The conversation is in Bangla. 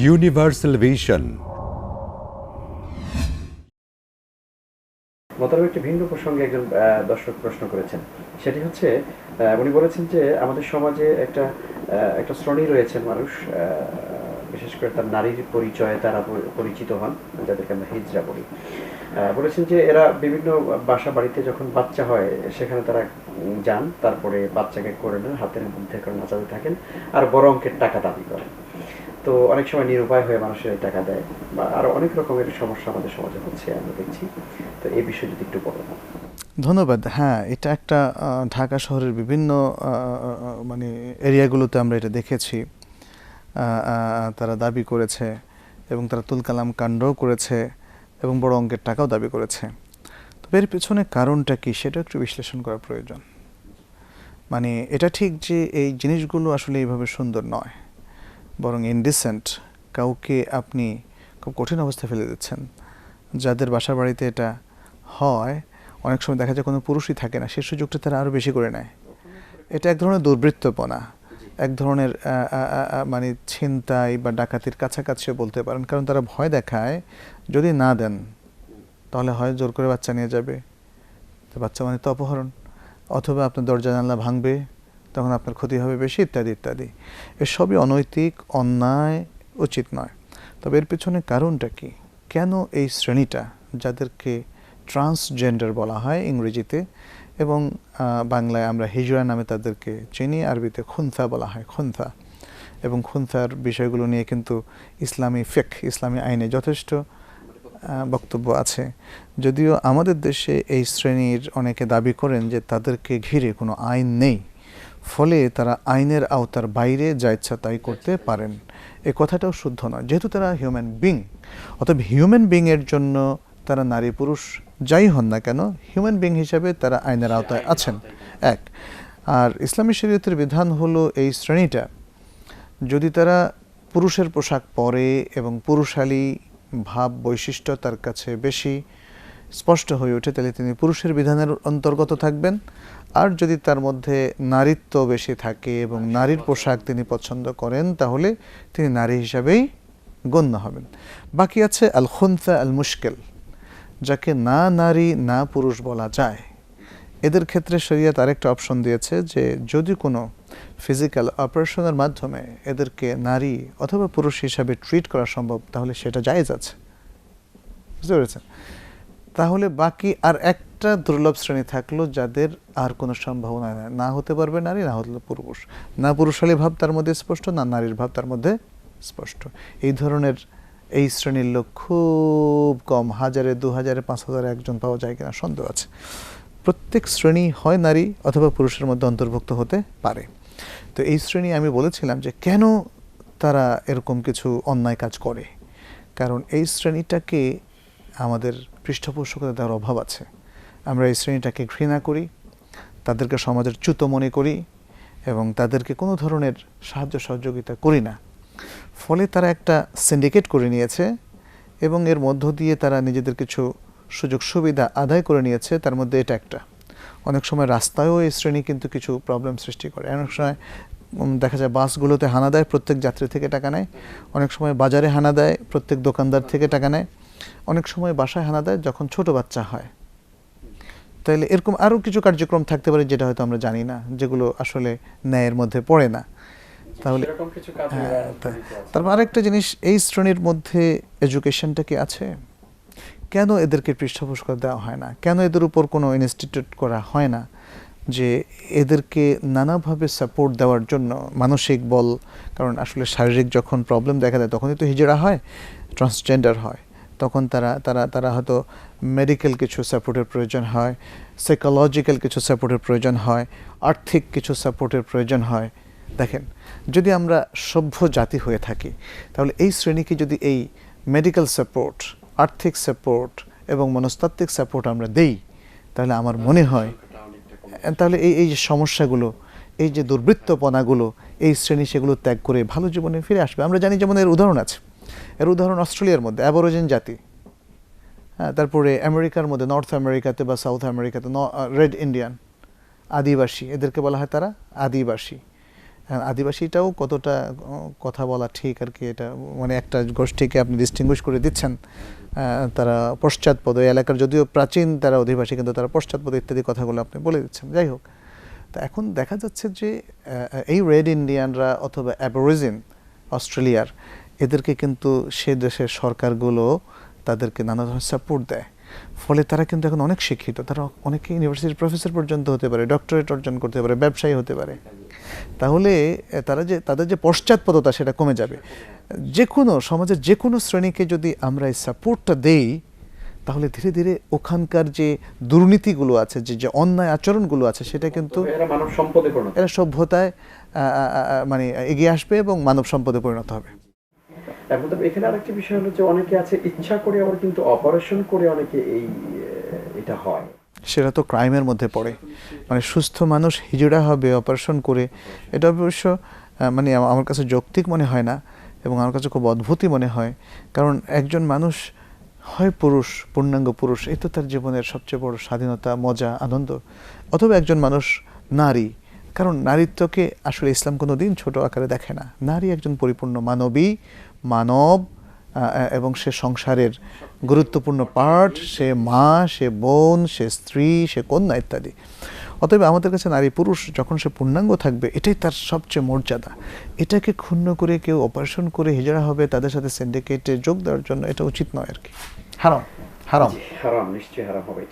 ইউনিভার্সাল ভিশন মোতাবেক একটি ভিন্ন প্রসঙ্গে একজন দর্শক প্রশ্ন করেছেন। সেটি হচ্ছে উনি বলেছেন যে আমাদের সমাজে একটা একটা শ্রেণি রয়েছেন মানুষ বিশেষ করে তার নারীর পরিচয়ে তারা পরিচিত হন, যাদেরকে আমরা হিজড়া বলি। বলেছেন যে এরা বিভিন্ন বাসা বাড়িতে যখন বাচ্চা হয়, সেখানে তারা যান, তারপরে বাচ্চাকে করে নেন, হাতের মধ্যে করে নাচাতে থাকেন, আর বড় অঙ্কের টাকা দাবি করেন। তো অনেক সময় নিরুপায় হয়ে মানুষের টাকা দেয় বা আরও অনেক রকমের সমস্যা আমাদের সমাজে হচ্ছে, আমরা দেখছি। তো এই বিষয়ে যদি একটু বলেন। ধন্যবাদ। হ্যাঁ এটা একটা ঢাকা শহরের বিভিন্ন মানে এরিয়াগুলোতে আমরা এটা দেখেছি। তারা দাবি করেছে এবং তারা তুলকালাম কাণ্ডও করেছে এবং বড় অঙ্কের টাকাও দাবি করেছে। তবে এর পেছনে কারণটা কি সেটা একটু বিশ্লেষণ করা প্রয়োজন। মানে এটা ঠিক যে এই জিনিসগুলো আসলে এইভাবে সুন্দর নয়। বরং ইনডিসেন্ট কাউকে আপনি খুব কঠিন অবস্থায় ফেলে দিচ্ছেন। যাদের বাসা বাড়িতে এটা হয়, অনেক সময় দেখা যায় কোনো পুরুষই থাকে না সেই সুযোগটা তারা আরও বেশি করে নেয়। এটা এক ধরনের দুর্বৃত্তপনা, এক ধরনের মানে ছিনতাই বা ডাকাতির কাছাকাছিও বলতে পারেন। কারণ তারা ভয় দেখায়, যদি না দেন, তাহলে হয় জোর করে বাচ্চা নিয়ে যাবে। তো বাচ্চা মানে তো অপহরণ। অথবা আপনার দরজা জানলা ভাঙবে তখন আপনার ক্ষতি হবে বেশি, ইত্যাদি ইত্যাদি। এসবই অনৈতিক, অন্যায়, উচিত নয়। তবে এর পেছনে কারণটা কি? কেন এই শ্রেণীটা, যাদেরকে ট্রান্সজেন্ডার বলা হয় ইংরেজিতে, এবং বাংলায় আমরা হিজড়া নামে তাদেরকে চিনি, আরবিতে খুনথা বলা হয় খুনথা এবং খুনথার বিষয়গুলো নিয়ে কিন্তু ইসলামী ফেক ইসলামী আইনে যথেষ্ট বক্তব্য আছে। যদিও আমাদের দেশে এই শ্রেণির অনেকে দাবি করেন যে তাদেরকে ঘিরে কোনো আইন নেই। ফলে তারা আইনের আওতার বাইরে যা ইচ্ছা তাই করতে পারেন। এই কথাটাও শুদ্ধ নয়। যেহেতু তারা হিউম্যান বিং অতএব হিউম্যান বিংয়ের জন্য তারা নারী পুরুষ যাই হন না কেন হিউম্যান বিং হিসাবে তারা আইনের আওতায় আছেন। এক, আর ইসলামী শরীয়তের বিধান হলো এই শ্রেণীটা, যদি তারা পুরুষের পোশাক পরে এবং পুরুষালী ভাব বৈশিষ্ট্য তার কাছে বেশি স্পষ্ট হয়ে ওঠে তাহলে তিনি পুরুষের বিধানের অন্তর্গত থাকবেন। আর যদি তার মধ্যে নারীত্ব বেশি থাকে এবং নারীর পোশাক তিনি পছন্দ করেন তাহলে তিনি নারী হিসাবেই গণ্য হবেন। বাকি আছে আল খুনসা আল মুশকেল যাকে না নারী না পুরুষ বলা যায়। এদের ক্ষেত্রে শরিয়াত আরেকটা অপশন দিয়েছে যে যদি কোনো ফিজিক্যাল অপারেশনের মাধ্যমে এদেরকে নারী অথবা পুরুষ হিসাবে ট্রিট করা সম্ভব তাহলে সেটা জায়েজ আছে। বুঝতে পেরেছেন? তাহলে বাকি আর একটা দুর্লভ শ্রেণি থাকল যাদের আর কোনো সম্ভাবনা নেই। না হতে পারবে নারী, না হতে পুরুষ। না পুরুষালী ভাব তার মধ্যে স্পষ্ট, না নারীর ভাব তার মধ্যে স্পষ্ট। এই ধরনের এই শ্রেণির লোক খুব কম, হাজারে দু হাজারে পাঁচ হাজারে একজন পাওয়া যায় কিনা সন্দেহ আছে। প্রত্যেক শ্রেণি হয় নারী অথবা পুরুষের মধ্যে অন্তর্ভুক্ত হতে পারে। তো এই শ্রেণি আমি বলেছিলাম যে কেন তারা এরকম কিছু অন্যায় কাজ করে? কারণ এই শ্রেণীটাকে আমাদের পৃষ্ঠপোষকতা দেওয়ার অভাব আছে। আমরা এই শ্রেণীটাকে ঘৃণা করি, তাদেরকে সমাজের চ্যুত মনে করি এবং তাদেরকে কোনো ধরনের সাহায্য সহযোগিতা করি না। ফলে তারা একটা সিন্ডিকেট করে নিয়েছে এবং এর মধ্য দিয়ে তারা নিজেদের কিছু সুযোগ সুবিধা আদায় করে নিয়েছে, তার মধ্যে এটা একটা। অনেক সময় রাস্তায়ও এই শ্রেণি কিন্তু কিছু প্রবলেম সৃষ্টি করে। অনেক সময় দেখা যায় বাসগুলোতে হানা দেয়, প্রত্যেক যাত্রী থেকে টাকা নেয়। অনেক সময় বাজারে হানা দেয়, প্রত্যেক দোকানদার থেকে টাকা নেয়। অনেক সময় বাসায় হানা দেয় যখন ছোট বাচ্চা হয়। তাহলে এরকম আরও কিছু কার্যক্রম থাকতে পারে যেটা হয়তো আমরা জানি না যেগুলো আসলে ন্যায়ের মধ্যে পড়ে না। তাহলে হ্যাঁ, তারপর আরেকটা জিনিস এই শ্রেণির মধ্যে এডুকেশনটা কি আছে? কেন এদেরকে পৃষ্ঠপোষকতা দেওয়া হয় না? কেন এদের উপর কোনো ইনস্টিটিউট করা হয় না? যে এদেরকে নানাভাবে সাপোর্ট দেওয়ার জন্য মানসিক বল কারণ আসলে শারীরিক যখন প্রবলেম দেখা দেয় তখনই তো হিজড়া হয় ট্রান্সজেন্ডার হয়। তখন তারা তারা তারা হয়তো মেডিকেল কিছু সাপোর্টের প্রয়োজন হয় সাইকোলজিক্যাল কিছু সাপোর্টের প্রয়োজন হয় আর্থিক কিছু সাপোর্টের প্রয়োজন হয়। দেখেন যদি আমরা সভ্য জাতি হয়ে থাকি তাহলে এই শ্রেণীকে যদি এই মেডিকেল সাপোর্ট আর্থিক সাপোর্ট এবং মনস্তাত্ত্বিক সাপোর্ট আমরা দেই তাহলে আমার মনে হয় তাহলে এই এই যে সমস্যাগুলো এই যে দুর্বৃত্তপনাগুলো এই শ্রেণি সেগুলো ত্যাগ করে ভালো জীবনে ফিরে আসবে। আমরা জানি যেমন এর উদাহরণ আছে। এর উদাহরণ অস্ট্রেলিয়ার মধ্যে অ্যাবরোজেন জাতি। হ্যাঁ তারপরে আমেরিকার মধ্যে নর্থ আমেরিকাতে বা সাউথ আমেরিকাতে রেড ইন্ডিয়ান আদিবাসী, এদেরকে বলা হয় তারা আদিবাসী। এখন আদিবাসীটাও কতটা কথা বলা ঠিক আর কি, এটা মানে একটা গোষ্ঠীকে আপনি ডিস্টিংগুইশ করে দিচ্ছেন তারা পশ্চাৎপদ এই এলাকার, যদিও প্রাচীন তারা অধিবাসী, কিন্তু তারা পশ্চাৎপদ ইত্যাদি কথাগুলো আপনি বলে দিচ্ছেন। যাই হোক, তা এখন দেখা যাচ্ছে যে এই রেড ইন্ডিয়ানরা অথবা অ্যাবোরিজিন অস্ট্রেলিয়ার এদেরকে কিন্তু সে দেশের সরকারগুলো তাদেরকে নানা ধরনের সাপোর্ট দেয়। ফলে তারা কিন্তু এখন অনেক শিক্ষিত। তারা অনেকে ইউনিভার্সিটির প্রফেসর পর্যন্ত হতে পারে ডক্টরেট অর্জন করতে পারে ব্যবসায়ী হতে পারে। তাহলে তারা যে তাদের যে পশ্চাৎপদতা সেটা কমে যাবে। যে কোনো সমাজের যে কোনো শ্রেণীকে যদি আমরা এই সাপোর্টটা দেই তাহলে ধীরে ধীরে ওখানকার যে দুর্নীতিগুলো আছে যে যে অন্যায় আচরণগুলো আছে সেটা কিন্তু এরা মানব সম্পদে পরিণত। এরা সভ্যতায় মানে এগিয়ে আসবে এবং মানব সম্পদে পরিণত হবে। এখন তবে এখানে আরেকটি বিষয় হলো যে অনেকে আছে ইচ্ছা করে আবার কিন্তু অপারেশন করে অনেকে এই এটা হয়। সেটা তো ক্রাইমের মধ্যে পড়ে। মানে সুস্থ মানুষ হিজড়া হবে অপারেশন করে, এটা অবশ্য মানে আমার কাছে যৌক্তিক মনে হয় না এবং আমার কাছে খুব অদ্ভুতই মনে হয়। কারণ একজন মানুষ হয় পুরুষ, পূর্ণাঙ্গ পুরুষ, এই তো তার জীবনের সবচেয়ে বড় স্বাধীনতা, মজা, আনন্দ। অথবা একজন মানুষ নারী কারণ নারীত্বকে আসলে ইসলাম কোনো দিন ছোট আকারে দেখে না। নারী একজন পরিপূর্ণ মানবী, মানব এবং সে সংসারের গুরুত্বপূর্ণ পার্ট সে মা, সে বোন, সে স্ত্রী, সে কন্যা ইত্যাদি। অতএব আমাদের কাছে নারী পুরুষ যখন সে পূর্ণাঙ্গ থাকবে, এটাই তার সবচেয়ে মর্যাদা। এটাকে ক্ষুণ্ণ করে কেউ অপারেশন করে হিজড়া হবে, তাদের সাথে সিন্ডিকেটে যোগ দেওয়ার জন্য এটা উচিত নয় আর কি। হারাম হারাম। হারাম, নিশ্চয়ই হারাম হবে।